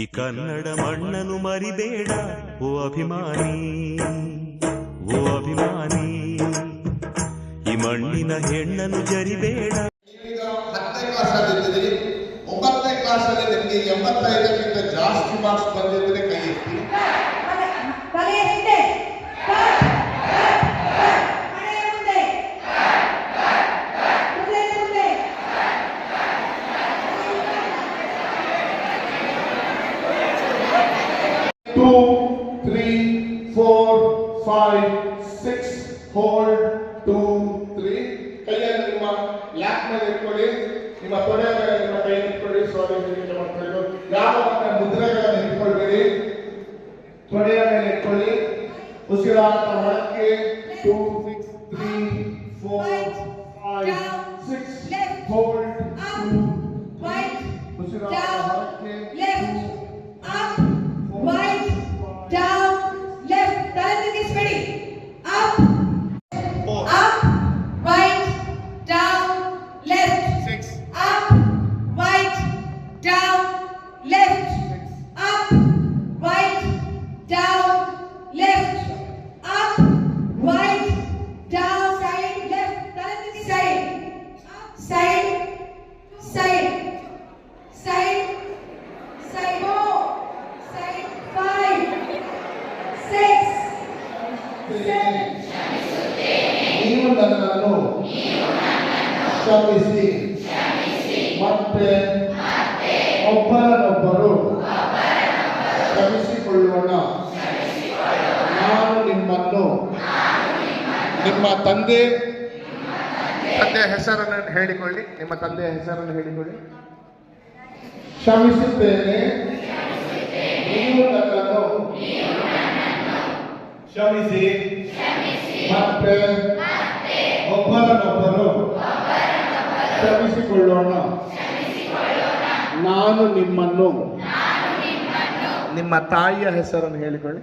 ಈ ಕನ್ನಡ ಮಣ್ಣನ್ನು ಮರಿಬೇಡ. ಓ ಅಭಿಮಾನಿ ಓ ಅಭಿಮಾನಿ ಈ ಮಣ್ಣಿನ ಹೆಣ್ಣನ್ನು ಜರಿಬೇಡ. Five six hold two three ಕೈಯಲ್ಲಿ ನಿಮ್ಮ ಲ್ಯಾಪ್ ಮೇಲೆ ಇಟ್ಕೊಳ್ಳಿ. ನಿಮ್ಮ ತೊಡೆ ಮೇಲೆ ನಿಮ್ಮ ಕೈ ಇಟ್ಕೊಳ್ಳಿ. ಸ್ವಾಮಿ ಮಕ್ಕಳು ಯಾವ ಮುದ್ರೆಗಳನ್ನು ಇಟ್ಕೊಳ್ಬೇಡಿ? ತೊಡೆಯ ಮೇಲೆ ಇಟ್ಕೊಳ್ಳಿ. ಉಸಿರಾಟ ಒಳಕ್ಕೆ two six three four five seven ನೀವು ನನ್ನನ್ನು ಕ್ಷಮಿಸಿ. ಮತ್ತೆ ಒಬ್ಬರನ್ನೊಬ್ಬರು ಕ್ಷಮಿಸಿಕೊಳ್ಳೋಣ. ನಾನು ನಿಮ್ಮನ್ನು ನಿಮ್ಮ ತಂದೆ ತಂದೆ ಹೆಸರನ್ನು ಹೇಳಿಕೊಳ್ಳಿ. ನಿಮ್ಮ ತಂದೆಯ ಹೆಸರನ್ನು ಹೇಳಿಕೊಳ್ಳಿ. ಕ್ಷಮಿಸುತ್ತೇನೆ ನೀವು ನನ್ನನ್ನು ಕ್ಷಮಿಸಿ. ಮತ್ತೆ ಒಬ್ಬರನ್ನೊಬ್ಬರು ಕ್ಷಮಿಸಿಕೊಳ್ಳೋಣ. ನಾನು ನಿಮ್ಮನ್ನು ನಿಮ್ಮ ತಾಯಿಯ ಹೆಸರನ್ನು ಹೇಳಿಕೊಳ್ಳಿ.